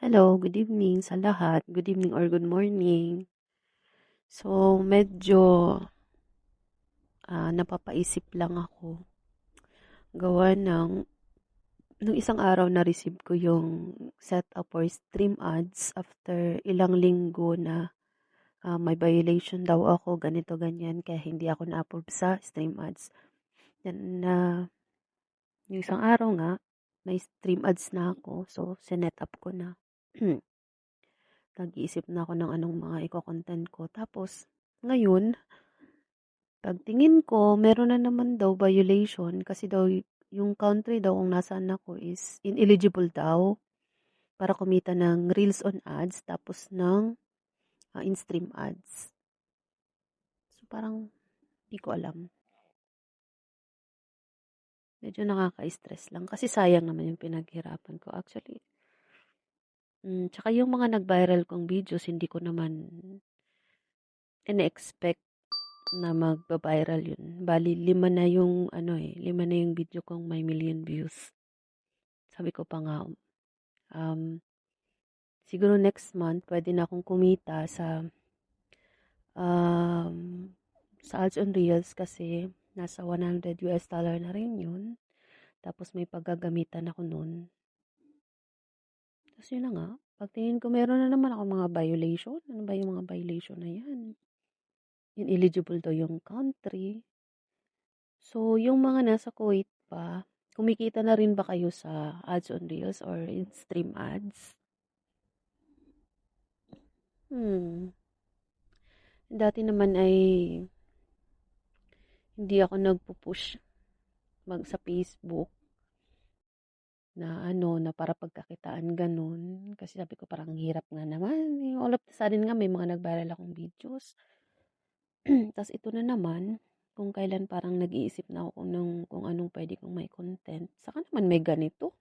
Hello, good evening sa lahat. Good evening or good morning. So, medyo uh, napapaisip lang ako. Gawa ng, nung isang araw na-receive ko yung setup for stream ads after ilang linggo na uh, may violation daw ako, ganito, ganyan, kaya hindi ako na-approve sa stream ads. Then, na uh, yung isang araw nga, may stream ads na ako, so sinet up ko na. nag-iisip na ako ng anong mga iko-content ko. Tapos, ngayon, pagtingin ko, meron na naman daw violation kasi daw yung country daw kung nasaan ako is ineligible daw para kumita ng reels on ads tapos ng uh, in-stream ads. So, parang di ko alam. Medyo nakaka-stress lang kasi sayang naman yung pinaghirapan ko. Actually, Hmm, tsaka yung mga nag-viral kong videos, hindi ko naman ine-expect na magba-viral yun. Bali, lima na yung, ano eh, lima na yung video kong may million views. Sabi ko pa nga, um, siguro next month, pwede na akong kumita sa, um, sa ads on reels kasi nasa 100 US dollar na rin yun. Tapos may paggagamitan ako nun. Tapos yun na nga, pagtingin ko meron na naman ako mga violation. Ano ba yung mga violation na yan? Ineligible to yung country. So, yung mga nasa Kuwait pa, kumikita na rin ba kayo sa ads on Reels or in stream ads? Hmm. Dati naman ay hindi ako nagpo-push mag sa Facebook na ano, na para pagkakitaan ganun. Kasi sabi ko parang hirap nga naman. All of the sudden nga may mga nag-viral akong videos. Tapos ito na naman, kung kailan parang nag-iisip na ako ng kung anong pwede kong may content. Saka naman may ganito.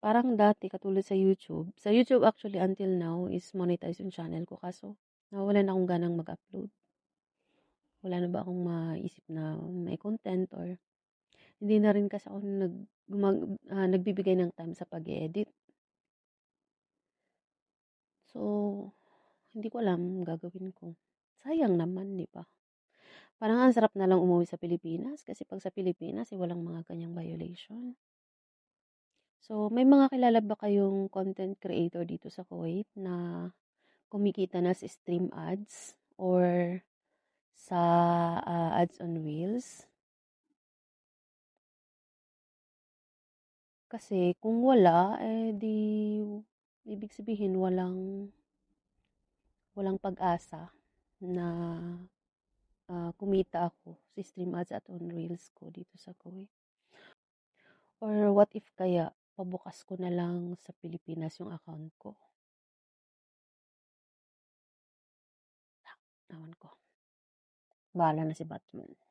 Parang dati, katulad sa YouTube. Sa YouTube actually until now is monetize yung channel ko. Kaso, nawalan akong ganang mag-upload. Wala na ba akong maisip na may content or hindi na rin kasi ako nag, gumag, uh, nagbibigay ng time sa pag-edit. So, hindi ko alam gagawin ko. Sayang naman, di ba? Parang ang sarap na lang umuwi sa Pilipinas kasi pag sa Pilipinas, eh, walang mga kanyang violation. So, may mga kilala ba kayong content creator dito sa Kuwait na kumikita na sa stream ads or sa uh, ads on wheels? Kasi kung wala, eh di ibig sabihin walang walang pag-asa na uh, kumita ako sa stream ads at on reels ko dito sa Kuwait. Or what if kaya pabukas ko na lang sa Pilipinas yung account ko? Naman ko. Bahala na si Batman.